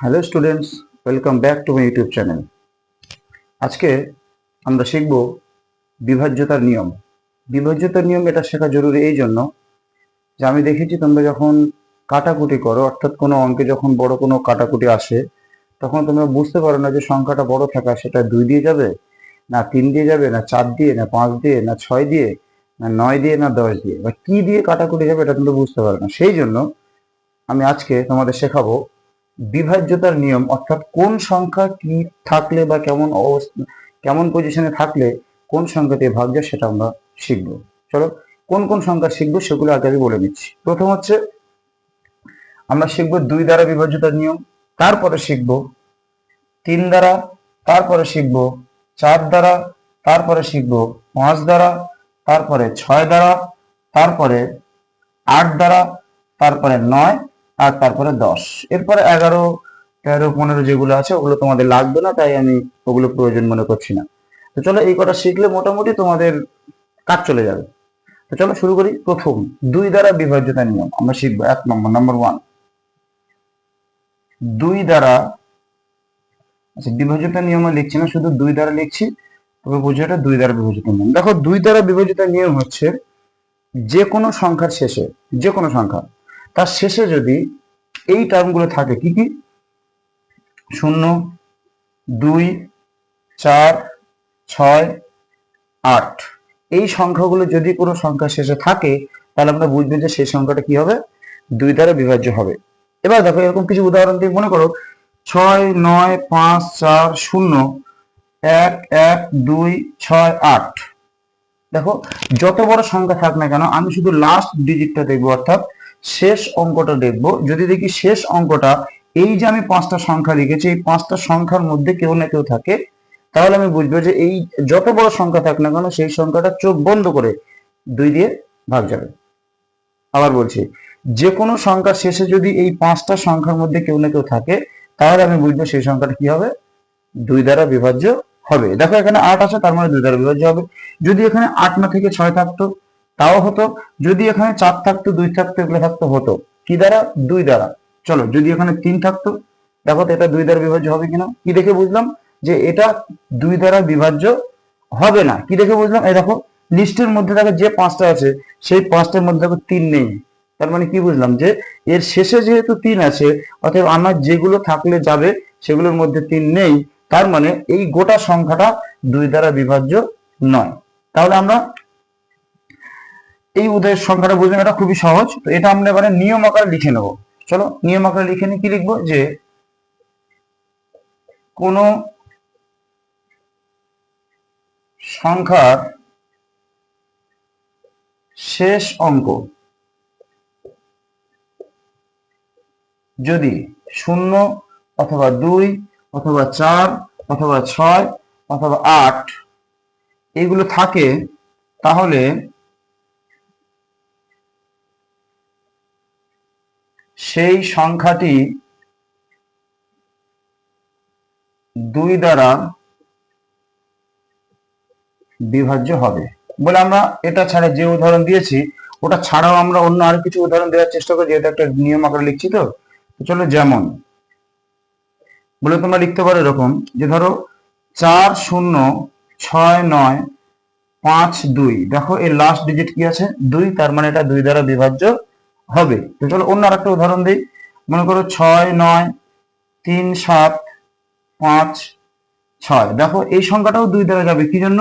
Hello students welcome back to my YouTube channel আজকে আমরা শিখব বিভাজ্যতার নিয়ম। বিভাজ্যতার নিয়ম এটা শেখা জরুরি এই জন্য যে আমি দেখেছি তোমরা যখন কাটাকুটি করো, অর্থাৎ কোনো অঙ্কে যখন বড় কোনো কাটাকুটি আসে, তখন তোমরা বুঝতে পারো না যে সংখ্যাটা বড় থাকা, সেটা দুই দিয়ে যাবে, না তিন দিয়ে যাবে, না চার দিয়ে, না পাঁচ দিয়ে, না ছয় দিয়ে, না নয় দিয়ে, না দশ দিয়ে। বা কি দিয়ে কাটাকুটি যাবে এটা তোমরা বুঝতে পারো না। সেই জন্য আমি আজকে তোমাদের শেখাবো বিভাজ্যতার নিয়ম, অর্থাৎ কোন সংখ্যা কি থাকলে বা কেমন অবস্থা, কেমন পজিশনে থাকলে কোন সংখ্যাতে ভাগ যায় সেটা আমরা শিখব। চলো, কোন কোন সংখ্যা শিখব সেগুলো আগে আমি বলে দিচ্ছি। প্রথম হচ্ছে, আমরা শিখব দুই দ্বারা বিভাজ্যতার নিয়ম, তারপরে শিখব তিন দ্বারা, তারপরে শিখব চার দ্বারা, তারপরে শিখব পাঁচ দ্বারা, তারপরে ছয় দ্বারা, তারপরে আট দ্বারা, তারপরে নয় আর তারপরে দশ। এরপরে এগারো, তেরো, পনেরো যেগুলো আছে, ওগুলো তোমাদের লাগবে না, তাই আমি ওগুলো প্রয়োজন মনে করছি না। তো চলো এই কটা শিখলে মোটামুটি তোমাদের কাজ চলে যাবে। তো চলো শুরু করি। প্রথম, দুই দ্বারা বিভাজ্যতা নিয়ম। আমরা শিখব, এক নম্বর নাম্বার ওয়ান দুই দ্বারা আচ্ছা বিভাজ্যতা নিয়ম লিখছি না, শুধু দুই দ্বারা লিখছি। তবে বুঝে এটা দুই দ্বারা বিভাজিত নিয়ম। দেখো, দুই দ্বারা বিভাজিত নিয়ম হচ্ছে যে কোনো সংখ্যার শেষে যে কোনো সংখ্যা তার শেষে যদি এই টার্মগুলো থাকে কি কি? শূন্য, দুই, চার, ছয়, আট। এই সংখ্যাগুলো যদি কোনো সংখ্যা শেষে থাকে, তাহলে আমরা বুঝবেন যে সেই সংখ্যাটা কি হবে? দুই দ্বারা বিভাজ্য হবে। এবার দেখো এরকম কিছু উদাহরণ দিয়ে মনে করো, ছয়, নয়, পাঁচ, চার, শূন্য, এক এক, দুই, ছয়, আট। দেখো, যত বড় সংখ্যা থাক না কেন, আমি শুধু লাস্ট ডিজিটটা দেখব, অর্থাৎ শেষ অঙ্কটা দেখব। যদি দেখি শেষ অঙ্কটা, এই যে আমি পাঁচটা সংখ্যা লিখেছি, এই পাঁচটা সংখ্যার মধ্যে কেউ না কেউ থাকে। তাহলে আমি বুঝব যে এই যত বড় সংখ্যা থাক না কেন, সেই সংখ্যাটা চোখ বন্ধ করে দুই দিয়ে ভাগ যাবে। আবার বলছি যে কোনো সংখ্যার শেষে যদি এই পাঁচটা সংখ্যার মধ্যে কেউ না কেউ থাকে, তাহলে আমি বুঝব সেই সংখ্যাটা কি হবে? দুই দ্বারা বিভাজ্য হবে। দেখো এখানে আট আছে, তার মানে দুই দ্বারা বিভাজ্য হবে। যদি এখানে আট না থেকে ছয় থাকতো তাও হতো, যদি এখানে চার থাকতো, দুই থাকতো, এগুলো থাকতো, হতো। কি দ্বারা? দুই দ্বারা। চলো, যদি এখানে তিন থাকতো, দেখো তো এটা দুই দ্বারা বিভাজ্য হবে কিনা? কি দেখে বুঝলাম? যে এটা দুই দ্বারা বিভাজ্য হবে না। কি দেখে বুঝলাম? এই দেখো, লিস্টের মধ্যে দেখো যে পাঁচটা আছে, সেই পাঁচটার মধ্যে দেখো তিন নেই। তার মানে কি বুঝলাম? যে এর শেষে যেহেতু তিন আছে, অতএব আমার যেগুলো থাকলে যাবে, সেগুলোর মধ্যে তিন নেই। তার মানে এই গোটা সংখ্যাটা দুই দ্বারা বিভাজ্য নয়। তাহলে আমরা এই উদয়ের সংখ্যাটা বুঝবেন এটা খুবই সহজ। তো এটা আমরা এবারে নিয়ম আকারে লিখে নেব। চলো, নিয়ম আকারে লিখে নিয়ে কি লিখব? যে কোন সংখ্যার শেষ অঙ্ক যদি শূন্য অথবা দুই অথবা চার অথবা ছয় অথবা আট এগুলো থাকে, তাহলে সেই সংখ্যাটি দুই দ্বারা বিভাজ্য হবে। বলে আমরা এটা ছাড়া যে উদাহরণ দিয়েছি, ওটা ছাড়াও আমরা অন্য আর কিছু উদাহরণ দেওয়ার চেষ্টা করি, যেহেতু একটা নিয়ম আকারে লিখছি তো। চলো যেমন, বলে তোমরা লিখতে পারো এরকম, যে ধরো চার শূন্য ছয় নয় পাঁচ দুই, দেখো এই লাস্ট ডিজিট কি আছে? দুই, তার মানে এটা দুই দ্বারা বিভাজ্য হবে। তো চলো অন্য আরেকটা উদাহরণ দিই। মনে করো ছয়, নয়, তিন, সাত, পাঁচ, ছয়। দেখো, এই সংখ্যাটাও দুই দ্বারা যাবে। কি জন্য?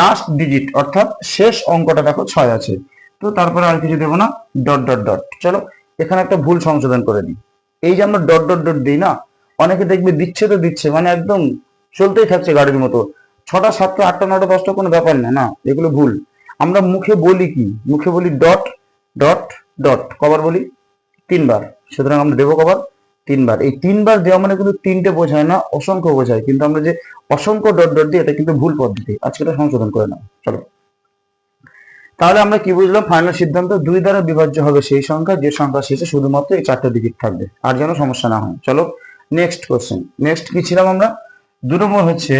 লাস্ট ডিজিট অর্থাৎ শেষ অঙ্কটা দেখো ছয় আছে। তো তারপরে আর কিছু দেবো না। ডট ডট ডট চলো, এখানে একটা ভুল সংশোধন করে দিই। এই যে আমরা ডট ডট ডট দিই না, অনেকে দেখবে দিচ্ছে তো দিচ্ছে মানে একদম চলতেই থাকছে গাড়ির মতো। ছটা, সাতটা, আটটা, নটা, দশটা কোনো ব্যাপার না না, এগুলো ভুল। আমরা মুখে বলি কি? মুখে বলি ডট ডট ডট কবার বলি, তিনবার। সুতরাং আমরা দেবো কবার তিনবার। এই তিনবার দেওয়া মানে কিন্তু তিনটে বোঝায় না, অসংখ্য বোঝায়। কিন্তু আমরা যে অসংখ্য ডট ডট দিই, এটা কিন্তু ভুল পদ্ধতি। আজকে এটা সংশোধন করে নাও। চলো। তাহলে আমরা কি বুঝলাম? ফাইনাল সিদ্ধান্ত দুই দ্বারা বিভাজ্য হবে সেই সংখ্যা, যে সংখ্যা শেষে শুধুমাত্র এই চারটে ডিজিট থাকবে। আর যেন সমস্যা না হয়। চলো নেক্সট কোশ্চেন নেক্সট কি ছিলাম আমরা? দু নম্বর হচ্ছে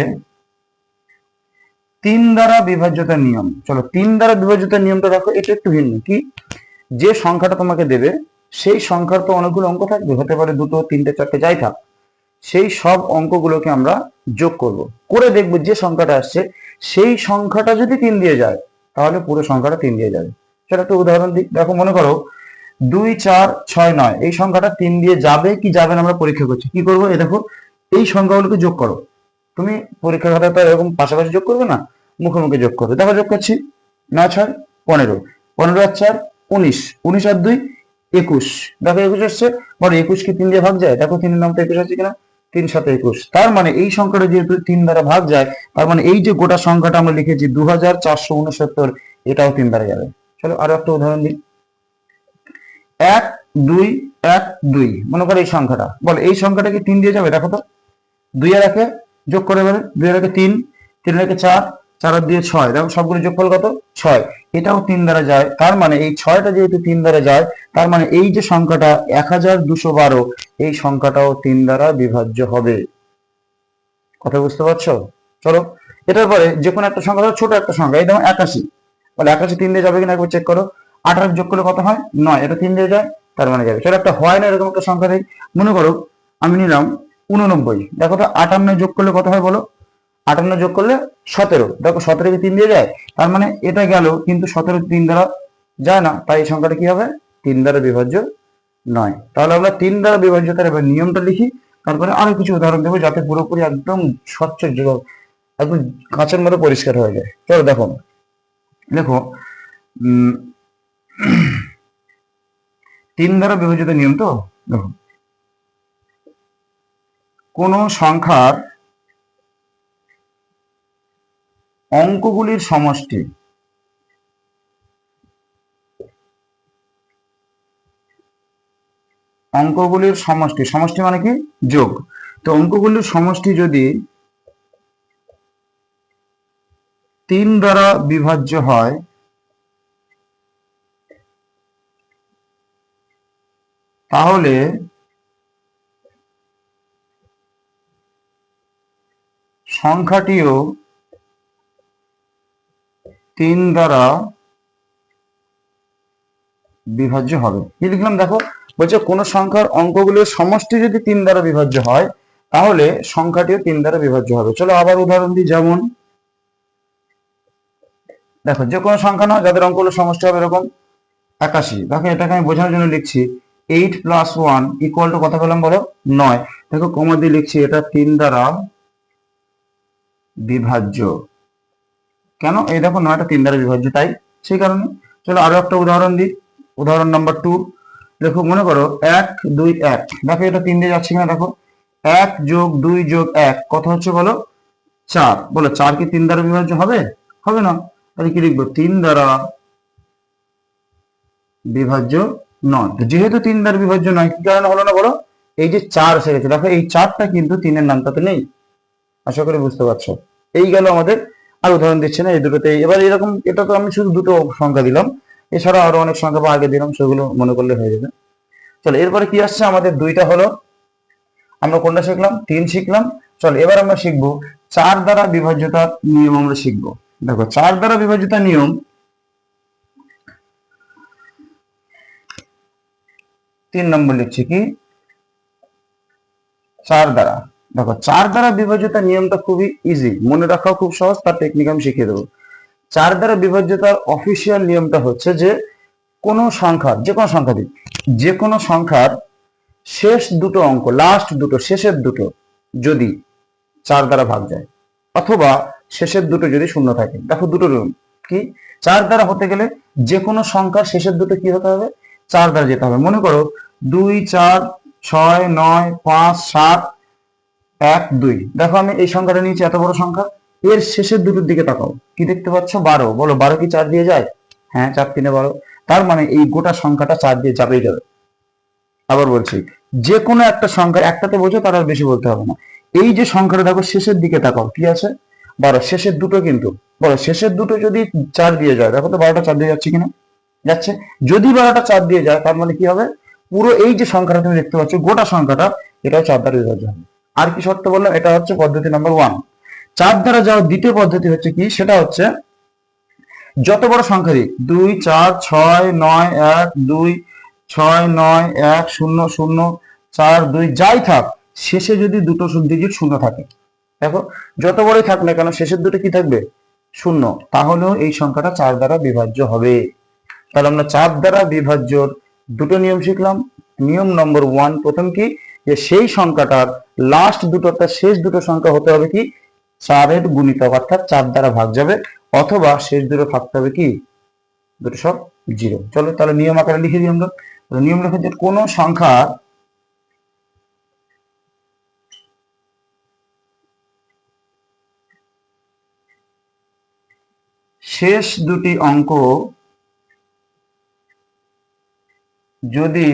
তিন দ্বারা বিভাজ্যতার নিয়ম। চলো, তিন দ্বারা বিভাজ্যতার নিয়মটা দেখো, এটা একটু ভিন্ন। কি? যে সংখ্যাটা তোমাকে দেবে, সেই সংখ্যার তো অনেকগুলো অঙ্ক থাকবে, হতে পারে দুটো, তিনটে, চারটে, যাই থাক। সেই সব অঙ্কগুলোকে আমরা যোগ করব। করে দেখব যে সংখ্যাটা আসছে, সেই সংখ্যাটা যদি তিন দিয়ে যায়, তাহলে পুরো সংখ্যাটা তিন দিয়ে যাবে। সেটা একটা উদাহরণ দিই দেখো, মনে করো, দুই, চার, ছয়, নয়, এই সংখ্যাটা তিন দিয়ে যাবে কি যাবে না আমরা পরীক্ষা করছি। কি করব? এ দেখো, এই সংখ্যাগুলোকে যোগ করো। তুমি পরীক্ষা খাতায় তো এরকম পাশাপাশি যোগ করবে না? মুখে মুখে যোগ করবে। দেখো, যোগ করছি, নয়, ছয়, পনেরো। পনেরো আর চার উনিশ উনিশ আর দুই, একুশ। দেখো একুশ আসছে বলো একুশ কি তিন দিয়ে ভাগ যায়? দেখো তিনের নামটা একুশ আছে কিনা? তিন সাথে একুশ। তার মানে এই সংখ্যাটা যেহেতু তিন দ্বারা ভাগ যায়, তার মানে এই যে গোটা সংখ্যাটা আমরা লিখেছি দু হাজার চারশো উনসত্তর, এটাও তিন দ্বারা যাবে। চলো আরও একটা উদাহরণ দিই। এক, দুই এক, দুই। মনে করো এই সংখ্যাটা। বলো, এই সংখ্যাটা কি তিন দিয়ে যাবে? দেখো তো। দুই আর একে যোগ করে বলে দুই আর একে তিন তিন একে চার চার আর দিয়ে ছয়। দেখো সবগুলো যোগফল কত? ছয়। এটাও তিন দ্বারা যায়। তার মানে এই ছয়টা যেহেতু তিন দ্বারা যায়, তার মানে এই যে সংখ্যাটা এক হাজার দুশো বারো, এই সংখ্যাটাও তিন দ্বারা বিভাজ্য হবে। কথা বুঝতে পারছ? চলো, এটার পরে যে কোনো একটা সংখ্যা ছোট একটা সংখ্যা, এই একাশি। বলে একাশি তিন দিয়ে যাবে কিনা একবার চেক করো। আঠারো যোগ করলে কত হয়? নয়, এটা তিন দিয়ে যায়, তার মানে যাবে। চলো, একটা হয় না এরকম একটা সংখ্যা দেয় মনে করো, আমি নিলাম উননব্বই দেখো তো আটান্ন যোগ করলে কত হয় বলো? আটান্ন যোগ করলে সতেরো। দেখো সতেরো কি তিন দিয়ে যায়, তার মানে এটা গেল কিন্তু সতেরো তিন দ্বারা যায় না, তাই এই সংখ্যাটা কি হবে? তিন দ্বারা বিভাজ্য নয়। তাহলে আমরা তিন দ্বারা বিভাজ্যতার এবার নিয়মটা লিখি, তারপরে আরও কিছু উদাহরণ দেবো যাতে পুরোপুরি একদম স্বচ্ছ একদম কাঁচের মতো পরিষ্কার হয়ে যায়। চলো দেখো। দেখো তিন দ্বারা বিভাজিত নিয়ম তো? দেখো। কোন সংখ্যার অঙ্কগুলির সমষ্টি। অঙ্কগুলির সমষ্টি। সমষ্টি মানে কি? যোগ। তো অঙ্কগুলির সমষ্টি যদি তিন দ্বারা বিভাজ্য হয়, তাহলে সংখ্যাটিও তিন দ্বারা বিভাজ্য হবে। কি লিখলাম দেখো? বলছে কোন সংখ্যার অঙ্কগুলোর সমষ্টি যদি তিন দ্বারা বিভাজ্য হয়, তাহলে সংখ্যাটিও তিন দ্বারা বিভাজ্য হবে। চলো আবার উদাহরণ দিই যেমন, দেখো যে কোনো সংখ্যা না যাদের অঙ্কগুলোর সমষ্টি হবে এরকম একাশি। দেখো এটাকে আমি বোঝানোর জন্য লিখছি eight plus one equal to কত পেলাম বলো? নয়। দেখো কমা দিয়ে লিখছি, এটা তিন দ্বারা বিভাজ্য। কেন? এই দেখো নয়টা তিন দ্বারা বিভাজ্য, তাই? সেই কারণে। চলো আরও একটা উদাহরণ দিই। উদাহরণ নাম্বার টু দেখো, মনে করো এক, দুই, এক। দেখো, এটা তিন দিয়ে যাচ্ছে কিনা, দেখো। এক যোগ দুই যোগ এক, কত হচ্ছে বলো? চার। বলো, চার কি তিন দ্বারা বিভাজ্য হবে? হবে না। তাহলে কি লিখব? তিন দ্বারা বিভাজ্য নয়। যেহেতু তিন দ্বারা বিভাজ্য নয়, কি কারণে হলো না বলো? এই যে চার এসে গেছে। দেখো, এই চারটা কিন্তু তিনের নামটাতে নেই। আশা করি বুঝতে পারছ। এই গেল আমাদের আর উদাহরণ দিচ্ছে না, এই দুটোতে এবার এরকম, এটা তো আমি শুধু দুটো সংখ্যা দিলাম। এছাড়া আরও অনেক সংখ্যা বা আগে দিলাম, সেগুলো মনে করলে হয়ে যাবে। চলো, এরপরে কি আসছে? আমাদের দুইটা হলো। আমরা কোনটা শিখলাম? তিন শিখলাম। চলো, এবার আমরা শিখব চার দ্বারা বিভাজ্যতার নিয়ম আমরা শিখব। দেখো, চার দ্বারা বিভাজ্যতার নিয়ম। তিন নম্বর লিখছি কি? চার দ্বারা। দেখো, চার দ্বারা বিভাজ্যতার নিয়মটা খুবই ইজি মনে রাখাও খুব সহজ, তার টেকনিক আমি শিখিয়ে দেবো। চার দ্বারা বিভাজ্যতার অফিসিয়াল নিয়মটা হচ্ছে যে, কোনো সংখ্যার, যে কোনো সংখ্যা দিই, যে কোনো সংখ্যার শেষ দুটো অঙ্ক লাস্ট দুটো, শেষের দুটো যদি চার দ্বারা ভাগ যায়, অথবা শেষের দুটো যদি শূন্য থাকে। দেখো, দুটো রুম কি? চার দ্বারা হতে গেলে যে কোনো সংখ্যার শেষের দুটো কি হতে হবে? চার দ্বারা যেতে হবে। মনে করো, দুই, চার, ছয়, নয়, পাঁচ, সাত এক, দুই। দেখো আমি এই সংখ্যাটা নিয়েছি, এত বড় সংখ্যা। এর শেষের দুটোর দিকে তাকাও। কি দেখতে পাচ্ছ? বারো। বলো, বারো কি চার দিয়ে যায়? হ্যাঁ চার তিনে বারো। তার মানে এই গোটা সংখ্যাটা চার দিয়ে যাবেই যাবে। আবার বলছি, যে কোনো একটা সংখ্যা একটাতে বোঝো, তার আর বেশি বলতে হবে না। এই যে সংখ্যাটা দেখো, শেষের দিকে তাকাও। কি আছে? বারো। শেষের দুটো কিন্তু, বলো, শেষের দুটো যদি চার দিয়ে যায়, দেখো তো বারোটা চার দিয়ে যাচ্ছে কিনা? যাচ্ছে। যদি বারোটা চার দিয়ে যায়, তার মানে কি হবে? পুরো এই যে সংখ্যাটা তুমি দেখতে পাচ্ছ, গোটা সংখ্যাটা, এটাও চার দ্বারা বিভাজ্য হবে। আর কি শর্ত বললাম এটা হচ্ছে পদ্ধতি নাম্বার ওয়ান চার দ্বারা যাওয়ার দ্বিতীয় পদ্ধতি হচ্ছে কি? সেটা হচ্ছে যত বড় সংখ্যা দিই দুই, চার, ছয়, নয়, এক, দুই, ছয়, নয়, এক, শূন্য শূন্য, চার, দুই, যাই থাক, শেষে যদি দুটো ডিজিট শূন্য থাকে। দেখো, যত বড়ই থাক না কেন, শেষের দুটো কি থাকবে? শূন্য। তাহলেও এই সংখ্যাটা চার দ্বারা বিভাজ্য হবে। তাহলে আমরা চার দ্বারা বিভাজ্যর দুটো নিয়ম শিখলাম। নিয়ম নম্বর ওয়ান প্রথম কি? যে সেই সংখ্যাটার লাস্ট দুটো অর্থাৎ শেষ দুটো সংখ্যা হতে হবে কি? চারের গুণিতক অর্থাৎ চার দ্বারা ভাগ যাবে, অথবা শেষ দুটো থাকতে হবে কি? দুটো সব জিরো। চলো তাহলে নিয়ম আকারে লিখে দিই আমরা। নিয়ম লেখা যে কোনো সংখ্যা শেষ দুটি অঙ্ক যদি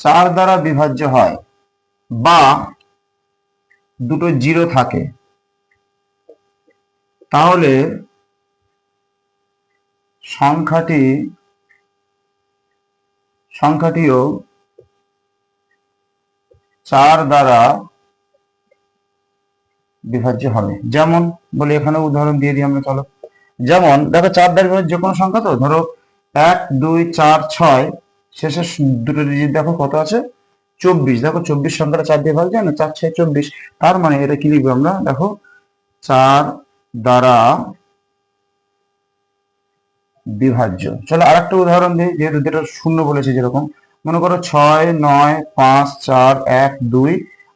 চার দ্বারা বিভাজ্য হয় বা দুটো জিরো থাকে। তাহলে সংখ্যাটি, সংখ্যাটিও চার দ্বারা বিভাজ্য হবে। যেমন, বলি এখানে উদাহরণ দিয়ে দিই আমরা, চলো। যেমন, দেখো চার দ্বারা যে কোনো সংখ্যা তো, ধরো এক, দুই, চার, ছয় শেষে দুটো ডিজিট দেখো কত আছে? চব্বিশ। দেখো চব্বিশ সংখ্যাটা চার দিয়ে ভাগ যায় না, চার ছয় চব্বিশ। তার মানে এটা কি লিখব আমরা? দেখো, চার দ্বারা বিভাজ্য। চলো আরেকটা উদাহরণ দিই, যেহেতু যেটা শূন্য বলেছে যেরকম। মনে করো ছয়, নয়, পাঁচ, চার, এক, দুই,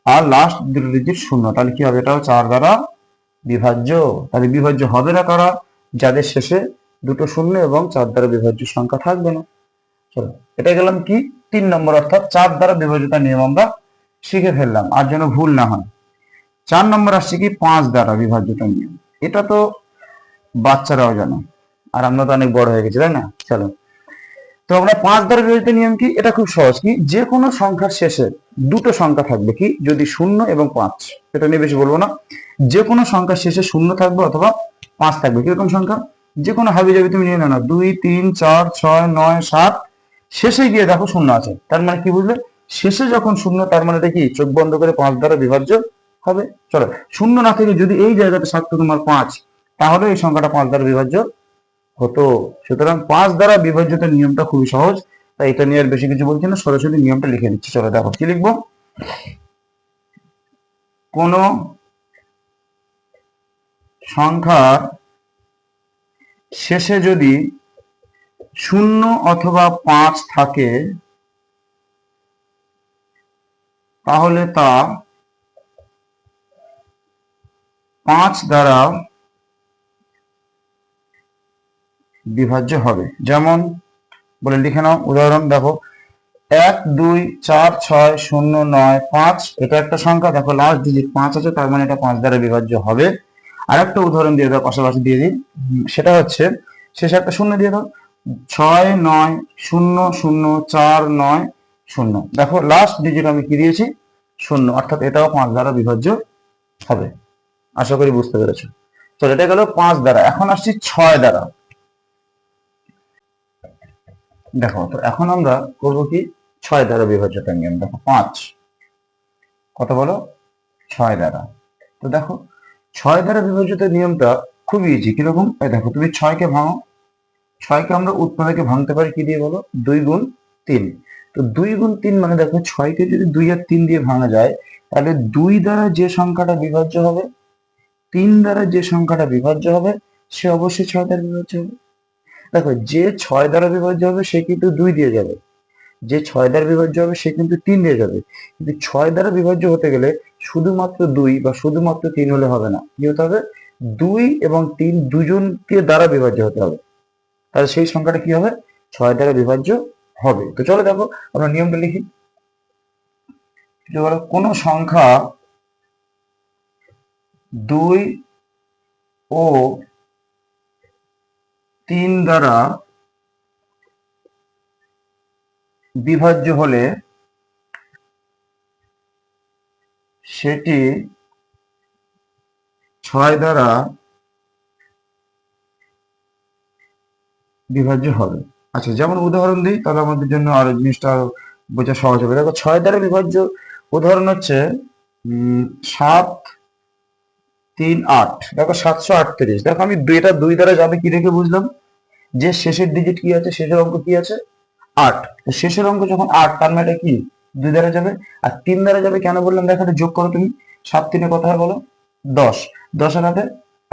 আর লাস্ট দুটো ডিজিট শূন্য। তাহলে কি হবে? এটাও চার দ্বারা বিভাজ্য। তাহলে বিভাজ্য হবে না কারা? যাদের শেষে দুটো শূন্য এবং চার দ্বারা বিভাজ্য সংখ্যা থাকবে না। চলো এটা গেলাম কি? তিন নম্বর অর্থাৎ চার দ্বারা বিভাজ্যতা নিয়ম আমরা শিখে ফেললাম, আর যেন ভুল না হয়। চার নম্বর আসছে কি? পাঁচ দ্বারা বিভাজ্যতা নিয়ম। এটা তো বাচ্চারাও জানে, আর আমরা তো অনেক বড় হয়ে গেছি, তাই না? চলো। তো আমরা পাঁচ দ্বারা বিভাজিত নিয়ম কি? এটা খুব সহজ কি? যে কোনো সংখ্যার শেষে দুটো সংখ্যা থাকবে কি? যদি শূন্য এবং পাঁচ। এটা নিয়ে বেশি বলব না। যে কোনো সংখ্যার শেষে শূন্য থাকবে অথবা পাঁচ থাকবে। কীরকম সংখ্যা? যে কোনো হাবি যাবি তুমি নিয়ে নাও দুই, তিন, চার, ছয়, নয়, সাত শেষে গিয়ে দেখো শূন্য আছে। তার মানে কি বুঝলে? শেষে যখন শূন্য, তার মানে কি চোখ বন্ধ করে পাঁচ দ্বারা বিভাজ্য হবে। চলো, শূন্য না থেকে যদি এই জায়গাটা থাকতো তোমার পাঁচ, তাহলে এই সংখ্যাটা পাঁচ দ্বারা বিভাজ্য হতো। সুতরাং পাঁচ দ্বারা বিভাজ্যতার নিয়মটা খুবই সহজ, তাই এটা নিয়ে আর বেশি কিছু বলছি না, সরাসরি নিয়মটা লিখে দিচ্ছি চলো, দেখো কি লিখব? কোন সংখ্যার শেষে যদি শূন্য অথবা পাঁচ থাকে, তাহলে তা পাঁচ দ্বারা বিভাজ্য হবে। যেমন, বলে লিখে নাও, উদাহরণ দেখো, এক, দুই, চার, ছয়, শূন্য, নয়, পাঁচ, এটা একটা সংখ্যা, দেখো লাস্ট ডিজিট পাঁচ আছে, তার মানে এটা পাঁচ দ্বারা বিভাজ্য হবে। আর একটা উদাহরণ দিয়ে দাও, পাশাপাশি দিয়ে দিই। সেটা হচ্ছে, শেষে একটা শূন্য দিয়ে দাও। ছয় নয় শূন্য শূন্য চার নয় শূন্য। দেখো লাস্ট ডিজিট আমি কি দিয়েছি? শূন্য। অর্থাৎ এটাও পাঁচ দ্বারা বিভাজ্য হবে। আশা করি বুঝতে পেরেছ। চলো এটা গেল পাঁচ দ্বারা। এখন আসছি ছয় দ্বারা। দেখো, তো এখন আমরা করব কি? ছয় দ্বারা বিভাজ্যতা নিয়ম। দেখো, পাঁচ। কত বলো? ছয় দ্বারা। তো দেখো, ছয় দ্বারা বিভাজ্যতার নিয়মটা খুবই ইজি কীরকম? দেখো, তুমি ছয়কে ভাঙো ছয়কে আমরা উৎপাদকে ভাঙতে পারি কি দিয়ে বলো? দুই গুণ তিন। তো দুই গুণ তিন মানে দেখো ছয়কে যদি দুই আর তিন দিয়ে ভাঙা যায়, তাহলে দুই দ্বারা যে সংখ্যাটা বিভাজ্য হবে, তিন দ্বারা যে সংখ্যাটা বিভাজ্য হবে, সে অবশ্যই ছয় দ্বারা বিভাজ্য হবে। দেখো যে ছয় দ্বারা বিভাজ্য হবে, সে কিন্তু দুই দিয়ে যাবে। যে ছয় দ্বারা বিভাজ্য হবে, সে কিন্তু তিন দিয়ে যাবে। কিন্তু ছয় দ্বারা বিভাজ্য হতে গেলে শুধুমাত্র দুই বা শুধুমাত্র তিন হলে হবে না। কি হতে হবে? দুই এবং তিন দুজনকে দ্বারা বিভাজ্য হতে হবে। তাহলে সেই সংখ্যাটা কি হবে? ছয় দ্বারা বিভাজ্য হবে। তো চলো দেখো, আমরা নিয়মটা লিখি। বলো কোনো সংখ্যা দুই ও তিন দ্বারা বিভাজ্য হলে সেটি ছয় দ্বারা বিভাজ্য হবে। আচ্ছা যেমন উদাহরণ দিই, তাহলে আমাদের জন্য আরও জিনিসটা আরও বোঝা সহজ হবে। দেখো, ছয় দ্বারা বিভাজ্য, উদাহরণ হচ্ছে সাত, তিন, আট। দেখো, সাতশো আটত্রিশ। দেখো, আমি দুইটা দুই দ্বারা যাবে কি রেখে বুঝলাম? যে শেষের ডিজিট কি আছে, শেষের অঙ্ক কি আছে? আট। তো শেষের অঙ্ক যখন আট, তার মানে এটা কি? দুই দ্বারা যাবে। আর তিন দ্বারা যাবে কেন বললাম? দেখো যোগ করো তুমি। সাত তিনে হয় বলো। দশ। দশ আর হাতে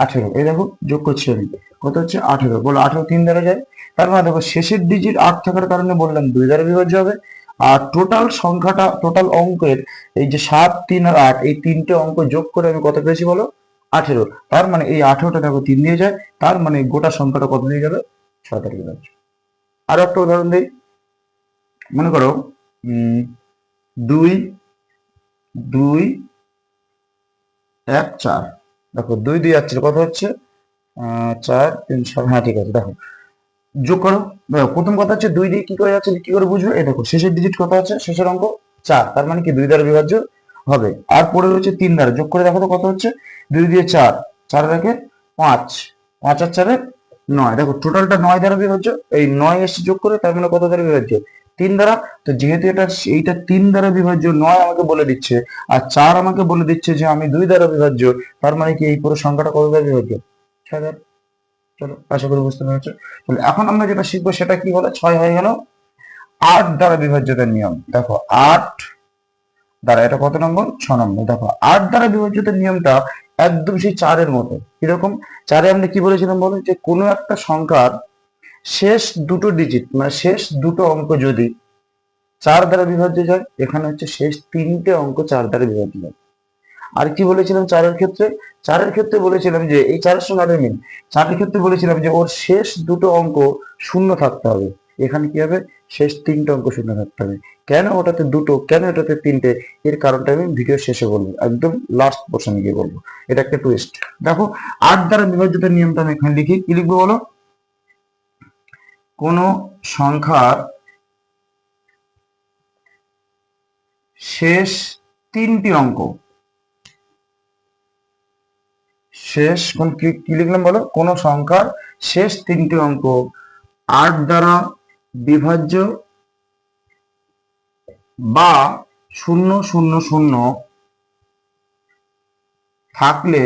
আঠেরো। এই দেখো, যোগ করছি আমি। কত হচ্ছে? আঠেরো। বলো, আঠেরো তিন দ্বারা যায়? তার মানে দেখো, শেষের ডিজিট আট থাকার কারণে বললাম দুই দ্বারা বিভাজ্য হবে। আর টোটাল সংখ্যাটা টোটাল অঙ্কের এই যে সাত, তিন আর আট, এই তিনটে অঙ্ক যোগ করে আমি কত পেয়েছি বলো? আঠেরো। তার মানে এই আঠেরোটা দেখো, তিন দিয়ে যায়। তার মানে গোটা সংখ্যাটা কত দিয়ে যাবে? ছয় দ্বারা বিভাজ্য। আরও একটা উদাহরণ দিই। মনে করো দুই দুই, এক, চার। দেখো দুই দুই আর কত হচ্ছে? চার, তিন সাত হ্যাঁ ঠিক আছে, দেখো। যোগ করো। প্রথম কথা হচ্ছে দুই দিয়ে কি করে যাচ্ছে, কি করে বুঝবে? এই দেখো, শেষের ডিজিট কত আছে? শেষের অঙ্ক চার, তার মানে কি দুই দ্বারা বিভাজ্য হবে। আর পরে রয়েছে তিন দ্বারা। যোগ করে দেখো তো কত হচ্ছে? দুই দিয়ে চার চার রেখে পাঁচ পাঁচ আর চারে নয়। দেখো টোটালটা নয় দ্বারা বিভাজ্য। এই নয় এসে যোগ করে, তার মানে কত দ্বারা বিভাজ্য? তিন দ্বারা তো যেহেতু এটা এইটা তিন দ্বারা বিভাজ্য নয় আমাকে বলে দিচ্ছে, আর চার আমাকে বলে দিচ্ছে যে আমি দুই দ্বারা বিভাজ্য, তার মানে কি এই পুরো সংখ্যাটা কত দ্বারা বিভাজ্য? চলো, আশা করি বুঝতে পেরেছ। এখন আমরা যেটা শিখব সেটা কি হলো? ছয় হয়ে গেল। আট দ্বারা বিভাজ্যতার নিয়ম। দেখো, আট দ্বারা এটা কত নম্বর? ছ নম্বর। দেখো, আট দ্বারা বিভাজ্যতার নিয়মটা একদম সেই চারের মতো। কীরকম? চারে আমরা কি বলেছিলাম বলো যে কোনো একটা সংখ্যার শেষ দুটো ডিজিট মানে শেষ দুটো অঙ্ক যদি চার দ্বারা বিভাজ্য যায়, এখানে হচ্ছে শেষ তিনটে অঙ্ক চার দ্বারা বিভাজ্য যায় আর কি বলেছিলাম চারের ক্ষেত্রে? চারের ক্ষেত্রে বলেছিলাম যে, এই চারের সঙ্গে আরের মিল, চারের ক্ষেত্রে বলেছিলাম যে, ওর শেষ দুটো অঙ্ক শূন্য থাকতে হবে। এখানে কি হবে? শেষ তিনটে অঙ্ক শূন্য থাকতে হবে। কেন ওটাতে দুটো, কেন এটাতে তিনটে? এর কারণটা আমি ভিডিও শেষে বলব, একদম লাস্ট পোর্শনে গিয়ে বলব। এটা একটা টুইস্ট দেখো, আট দ্বারা বিভাজ্যতার নিয়মটা আমি এখানে লিখি, কি লিখব বলো? কোন সংখ্যার শেষ তিনটি অঙ্ক। শেষ, কোন কি লিখলাম বলো? কোন সংখ্যার শেষ তিনটি অঙ্ক। আট দ্বারা বিভাজ্য বা শূন্য শূন্য শূন্য থাকলে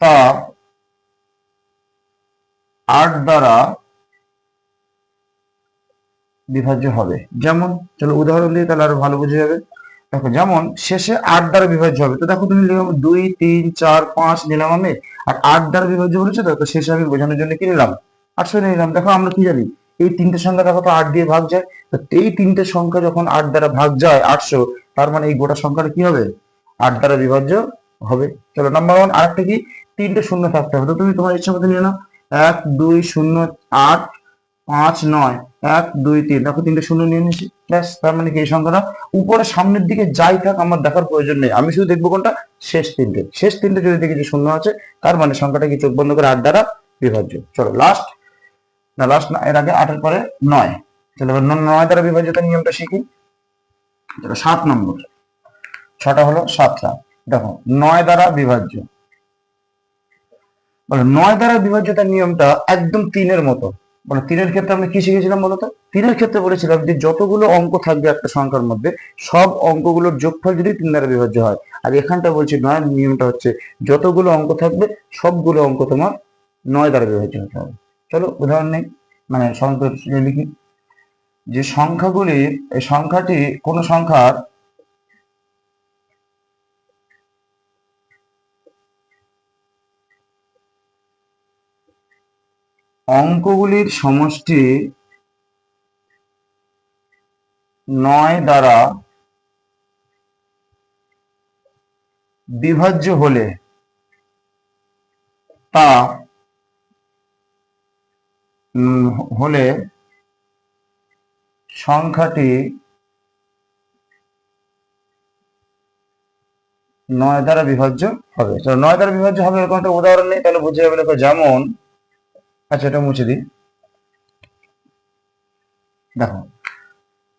তা আট দ্বারা বিভাজ্য হবে। যেমন চলো উদাহরণ দিয়ে তাহলে আরও ভালো বোঝা যাবে। দেখো, যেমন, শেষে আট দ্বারা বিভাজ্য হবে। তো দেখো, তুমি নিলাম দুই, তিন, চার, পাঁচ নিলাম আমি, আর আট দ্বারা বিভাজ্য বলেছে তো তো শেষে আমি বোঝানোর জন্য কি নিলাম? আটশো নিলাম। দেখো, আমরা কি জানি? এই তিনটে সংখ্যা দেখো তো আট দিয়ে ভাগ যায়। তো এই তিনটে সংখ্যা যখন আট দ্বারা ভাগ যায়, আটশো, তার মানে এই গোটা সংখ্যাটা কি হবে? আট দ্বারা বিভাজ্য হবে। চলো নাম্বার ওয়ান আরেকটা কি? তিনটে শূন্য থাকতে হবে। তো তুমি তোমার ইচ্ছা মতো নিয়ে নাও। এক, দুই, শূন্য, আট পাঁচ নয়, এক, দুই, তিন। দেখো তিনটে শূন্য নিয়ে নিয়েছি। ব্যাস, তার মানে কি এই সংখ্যাটা? উপরে সামনের দিকে যাই থাক, আমার দেখার প্রয়োজন নেই। আমি শুধু দেখব কোনটা? শেষ তিনটে। শেষ তিনটে যদি দেখি যে শূন্য আছে, তার মানে সংখ্যাটা কি চোখ বন্ধ করে আট দ্বারা বিভাজ্য? চলো লাস্ট না লাস্ট না, এর আগে আটের পরে নয়। চলো এবার নয় দ্বারা বিভাজ্যতার নিয়মটা শিখি চলো সাত নম্বর। ছটা হলো সাতটা। দেখো, নয় দ্বারা বিভাজ্য। নয় দ্বারা বিভাজ্যতার নিয়মটা একদম তিনের মতো। মানে তিনের ক্ষেত্রে আমরা কি শিখেছিলাম বলতো? তিনের ক্ষেত্রে বলেছিলাম যে যতগুলো অঙ্ক থাকবে একটা সংখ্যার মধ্যে, সব অঙ্কগুলোর যোগফল যদি তিন দ্বারা বিভাজ্য হয়। আর এখানটা বলছি নয়, নিয়মটা হচ্ছে যতগুলো অঙ্ক থাকবে, সবগুলো অঙ্ক তোমার নয় দ্বারা বিভাজ্য হতে হবে। চলো উদাহরণ নেই মানে সংখ্যা লিখি। যে সংখ্যাগুলির, এই সংখ্যাটি কোন সংখ্যার অঙ্কগুলির সমষ্টি নয় দ্বারা বিভাজ্য হলে তা হলে সংখ্যাটি নয় দ্বারা বিভাজ্য হবে। তো নয় দ্বারা বিভাজ্য হবে এরকম একটা উদাহরণ নেই, তাহলে বুঝে যাবে যেমন আচ্ছা এটা মুছে দিই। দেখো,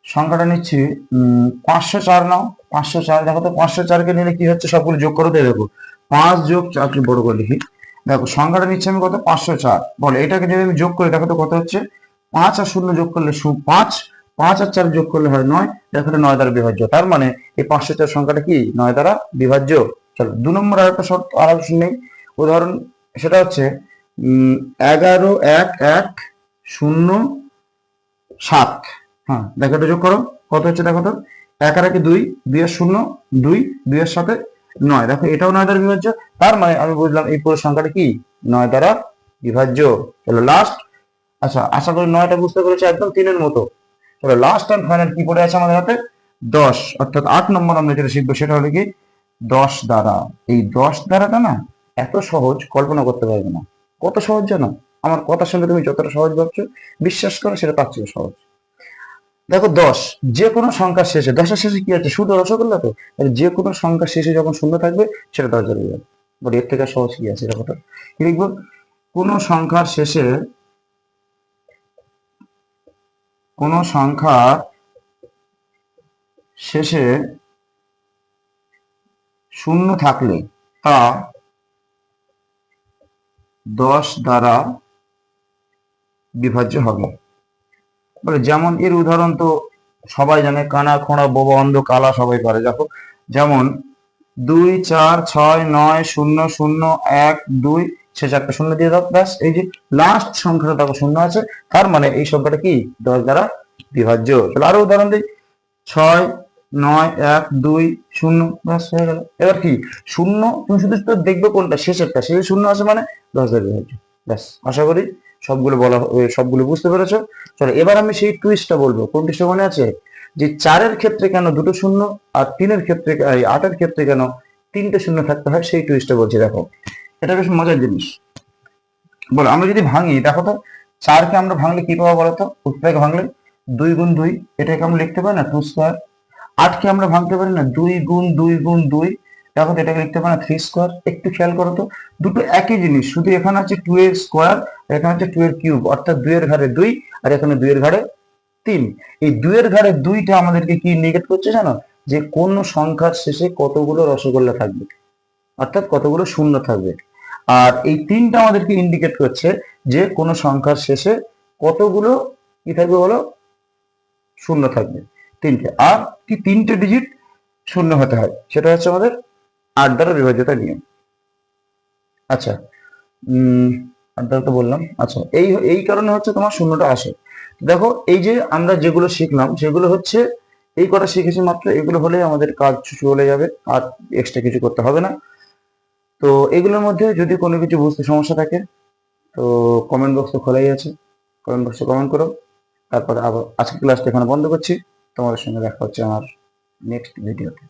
সংখ্যাটা নিচ্ছি পাঁচশো চার নাও, পাঁচশো চার। দেখো তো, পাঁচশো চারকে নিলে কি হচ্ছে? সবগুলো যোগ করো দেখো। পাঁচ যোগ চারকে বড় করে লিখি দেখো, সংখ্যাটা নিচ্ছি আমি কত? পাঁচশো চার। বলে, এটাকে যদি আমি যোগ করি, দেখো তো কত হচ্ছে? পাঁচ আর শূন্য যোগ করলে শু- পাঁচ। পাঁচ আর চার যোগ করলে হয় নয়। দেখো নয় দ্বারা বিভাজ্য। তার মানে এই পাঁচশো চার সংখ্যাটা কি? নয় দ্বারা বিভাজ্য। চলো, দু নম্বর আর একটা শর্ত আর নেই। উদাহরণ, সেটা হচ্ছে এগারো, এক এক, শূন্য, সাত। হ্যাঁ দেখো এটা যোগ করো। কত হচ্ছে দেখো তো? এক আর একে দুই দুই আর শূন্য, দুই দুই এর সাথে নয়। দেখো এটাও নয় দ্বারা বিভাজ্য। তার মানে আমি বুঝলাম এই পুরো সংখ্যাটা কি? নয় দ্বারা বিভাজ্য। চলো লাস্ট আচ্ছা আশা করি নয়টা বুঝতে পেরেছ একদম তিনের মতো। চলো লাস্ট অ্যান্ড ফাইনাল কি পড়ে আছে আমাদের হাতে? দশ। অর্থাৎ আট নম্বর আমরা যেটা শিখব সেটা হলো কি? দশ দ্বারা। এই দশ দ্বারাটা না এত সহজ, কল্পনা করতে পারবে না। কত সহজ জানো? আমার কথা শুনে তুমি যতটা সহজ ভাবছ, বিশ্বাস করো সেটা তার চেয়ে সহজ। দেখো, দশ যে কোনো সংখ্যার শেষে, দশের শেষে কি আছে? শুধু রসগোল্লা তো? যে কোনো সংখ্যার শেষে যখন শূন্য থাকবে, সেটা দশ দ্বারা বিভাজ্য বট এর থেকে সহজ কি আছে দেখো তো কি লিখব? কোন সংখ্যার শেষে, কোন সংখ্যার শেষে শূন্য থাকলে তা দশ দ্বারা বিভাজ্য হবে। বলে যেমন এর উদাহরণ তো সবাই জানে, কানা, খোঁড়া, বোবা, অন্ধ, কালা সবাই পারে। দেখো যেমন দুই, চার, ছয়, নয়, শূন্য শূন্য, এক, দুই সে চারটা শূন্য দিয়ে দাও, ব্যাস, এই যে লাস্ট সংখ্যাটা দেখো শূন্য আছে, তার মানে এই সংখ্যাটা কি? দশ দ্বারা বিভাজ্য। তাহলে আরও উদাহরণ দিই। ছয় নয়, এক, দুই, শূন্য, ব্যাস, হয়ে গেল। এবার কি? শূন্য, তুমি শুধু তো দেখবে কোনটা? শেষেরটা। শেষে শূন্য আছে মানে দশ দ্বারা বিভাজ্য ব্যাস, আশা করি সবগুলো বলা সবগুলো বুঝতে পেরেছ। চলো, এবার আমি সেই টুইস্টটা বলব। কোন টুইস্টটা মনে আছে? যে চারের ক্ষেত্রে কেন দুটো শূন্য আর তিনের ক্ষেত্রে আটের ক্ষেত্রে কেন তিনটে শূন্য থাকতে হয়? সেই টুইস্টটা বলছি। দেখো, এটা বেশ মজার জিনিস। বলো আমরা যদি ভাঙি, দেখো তো, চারকে আমরা ভাঙলে কি পাবো বলো তো? উত্তরকে ভাঙলে দুই গুণ দুই। এটাকে আমরা লিখতে পারি না? টু স্কোয়ার আটকে আমরা ভাঙতে পারি না। দুই গুণ দুই গুণ, দুই। দেখো এটাকে লিখতে পারি না থ্রি স্কোয়ার একটু খেয়াল করো তো, দুটো একই জিনিস। শুধু এখানে আছে টু এর স্কোয়ার এখানে হচ্ছে টু এর কিউব অর্থাৎ দুইয়ের ঘাড়ে দুই আর এখানে দুইয়ের ঘাড়ে তিন। এই দুইয়ের ঘাড়ে দুইটা আমাদেরকে কি ইন্ডিকেট করছে জানো? যে কোন সংখ্যার শেষে কতগুলো রসগোল্লা থাকবে? অর্থাৎ কতগুলো শূন্য থাকবে। আর এই তিনটা আমাদেরকে ইন্ডিকেট করছে যে কোন সংখ্যার শেষে কতগুলো কি থাকবে বলো? শূন্য থাকবে। তিনটে। আর কি তিনটে ডিজিট শূন্য হতে হয়, সেটা হচ্ছে আমাদের আট দ্বারা বিভাজ্যতা নিয়ম। আচ্ছা আট দ্বারা তো বললাম। আচ্ছা এই এই কারণে হচ্ছে তোমার শূন্যটা আসে। দেখো, এই যে আমরা যেগুলো শিখলাম, সেগুলো হচ্ছে, এই কটা শিখেছি মাত্র, এগুলো হলে আমাদের কাজ চলে যাবে, আর এক্সট্রা কিছু করতে হবে না। তো এগুলোর মধ্যে যদি কোনো কিছু বুঝতে সমস্যা থাকে, তো কমেন্ট বক্স তো খোলাই আছে। কমেন্ট বক্সে কমেন্ট করো, তারপর আবার আজকে ক্লাসটা এখানে বন্ধ করছি। তোমাদের সঙ্গে দেখা হচ্ছে আমার নেক্সট ভিডিওতে